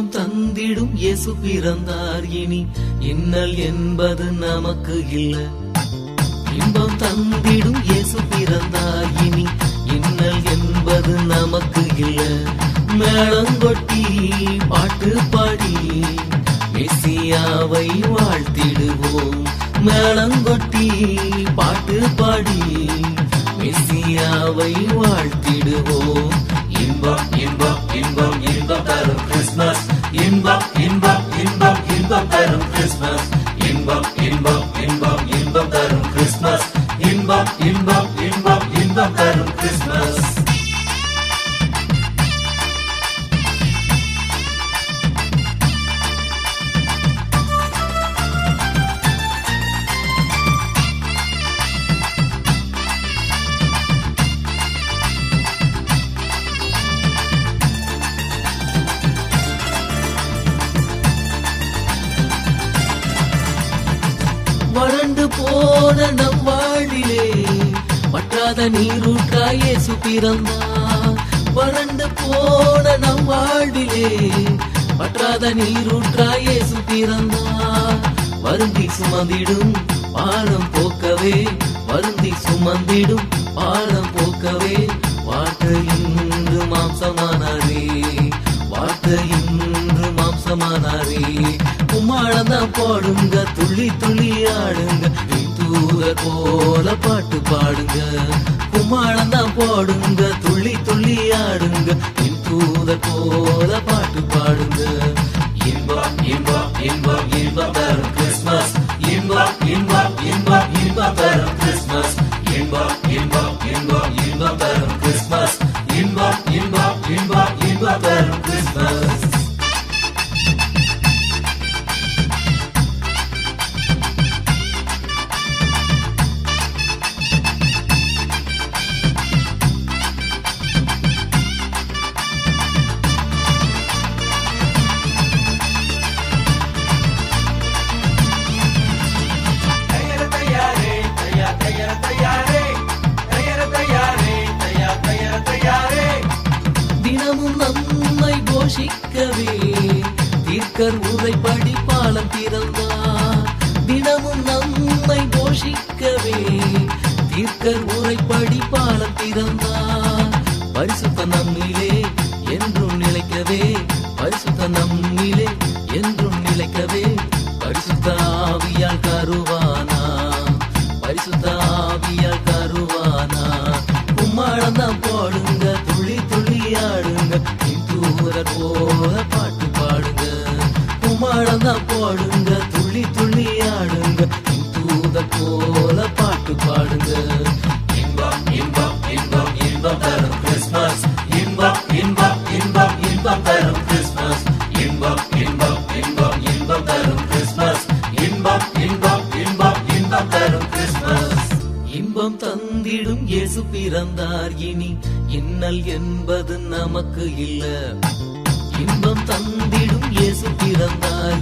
இன்பம் தந்திடும் இயேசு பிறந்தார் இனி. இன்னல் என்பது நமக்கு இல்லை. இன்பம் தந்திடும் இயேசு பிறந்தார் இனி. இன்னல் என்பது நமக்கு இல்லை. மேளங்கொட்டி பாட்டு பாடி மெசியாவை வாழ்த்திடுவோம். மேளங்கொட்டி பாட்டு பாடி மெசியாவை வாழ்த்திடுவோம். இன்பம் தரும் கிறிஸ்மஸ் இன்பம் இன்பம் இன்பம் இன்பம். போன நம் வாழிலே. வற்றாத நீரூட்டாயே இயேசு வறண்டு போன நம் வாழ்விலே வற்றாத நீரூற்றாயே இயேசு வருந்தி சுமந்திடும் பாரம் போக்கவே. வருந்தி சுமந்திடும் பாரம் போக்கவே. வாழ்க்கை இன்று மாம்சமானாரே. கும்மாளந்தான் பாடுங்க துள்ளி துள்ளி ஆடுங்க. தூர போல பாட்டு பாடுங்க. கும்மாளந்தான் போடுங்க துள்ளி துள்ளி ஆடுங்க. தூத போல பாட்டு பாடுங்க. இன்பம் இன்பம் இன்பம் இன்பம் தரும் நம்மை போஷிக்கவே தீர்க்கர் உரைப்படி பாலம் பிறந்தார். தினமும் நம்மை போஷிக்கவே. தீர்க்கர் உரைப்படி பாலம் பிறந்தார். பரிசுத்த நம்மிலே என்றும் நிலைக்கவே. பரிசுத்த நம்மிலே என்றும் நிலைக்கவே. பரிசுத்த ஆவியால் கருவானா பரிசுத்த ஆவியால் போல பாட்டு பாடுங்க. கும்மாளம் தான் போடுங்க. துள்ளி துள்ளி ஆடுங்க. தூத போல பாட்டு பாடுங்க. இன்பம் இன்பம் இன்பம் இன்பம் தரும் கிறிஸ்மஸ் இன்பம் இன்பம் இன்பம் இன்பம் தரும் கிறிஸ்மஸ் இன்பம் இன்பம் இன்பம் இன்பம் தரும் கிறிஸ்மஸ் இன்பம் இன்பம் இன்பம் இன்பம் தரும் கிறிஸ்மஸ் இன்பம் தந்திடும் இயேசு பிறந்தார். இனி இன்னல் என்பது நமக்கு இல்ல. இன்பம் தந்திடும் இயேசு பிறந்தார்.